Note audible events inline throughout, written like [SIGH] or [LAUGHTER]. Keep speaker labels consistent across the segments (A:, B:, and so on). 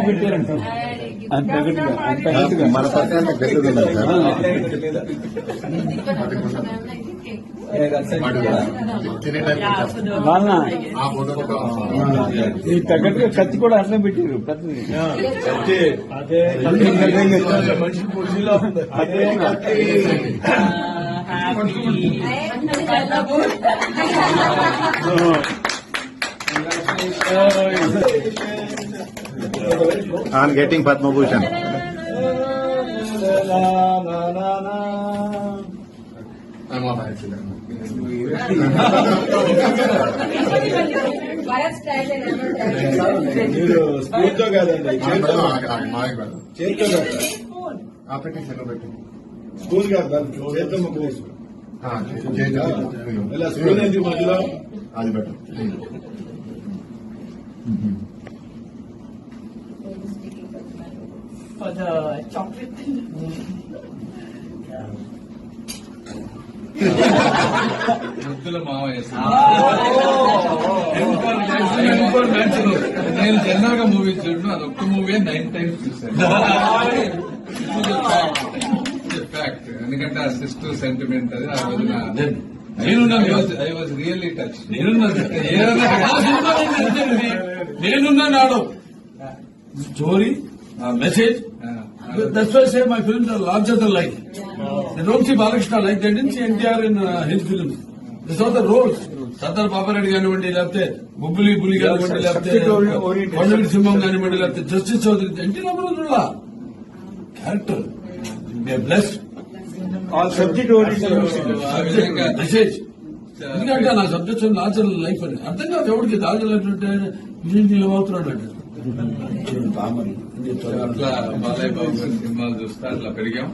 A: పెట్టారంట? అంత గట్టిగా అంత గట్టిగా
B: మన పక్కన గట్టిగా
A: ఈ తగ్గట్టుగా కత్తి కూడా అట్లా పెట్టారు పెద్దది. అదే మనిషి పొడిలో అదే
B: ఆన్ గెటింగ్ పద్మభూషణ్
A: మీరు స్పూన్తో కాదండి చేతితో చేతితో కాదు
B: పెట్టి సెలవు పెట్టి
A: స్పూన్ కాదు దాన్ని చేతితో ముక్క వేసుకో
B: ఆ, చేతి-
A: ఇలా స్పూన్ ఎందుకు మధ్యలో
B: అది పెట్టు
C: for the chocolate.
D: ముద్దుల మావయ్య [LAUGHS] నేను జనరల్గా మూవీ చూడను అది ఒక్క మూవీ నైన్ టైమ్స్ చూసాను ఫ్యాక్ట్ ఎందుకంటే ఆ సిస్టర్ సెంటిమెంట్ అది ఆ రోజున నేను ఐ వాజ్ రియల్లీ టచ్
E: నేనున్నా నాడు. Story message. That's why say my films are larger than life they don't see Balakrishna like they don't see NTR in his films this are the roles Sardar Papareddy కానివ్వండి లేకపోతే బుబ్బులి bully కానివ్వండి లేకపోతే. కొండవీటి సింహం కానివ్వండి లేకపోతే justice Chowdary NT Ramarao character blessed
A: subject
D: ఆ విధంగా
E: message ఎందుకంటే నా సబ్జెక్ట్ లార్జర్ లైఫ్ అని. అర్థం కాదు ఎవరికి లార్జర్ లైఫ్ అంటే ఇది ఏమవుతున్నాడు అంటే
D: అట్లా బాలయ్య బాబు గారి సినిమాలు చూస్తే అట్లా పెరిగాం.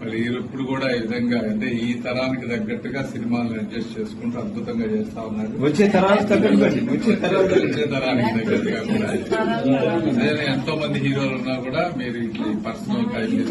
D: మరి ఇప్పుడు కూడా ఈ విధంగా అంటే ఈ తరానికి తగ్గట్టుగా సినిమాలను అడ్జస్ట్ చేసుకుంటూ అద్భుతంగా చేస్తా ఉన్నారు.
A: వచ్చే తగ్గట్టుగా వచ్చే
D: తరానికి తగ్గట్టుగా. కూడా. ఎంతో మంది హీరోలు ఉన్నా కూడా మీరు ఇట్లా పర్సనల్ టైం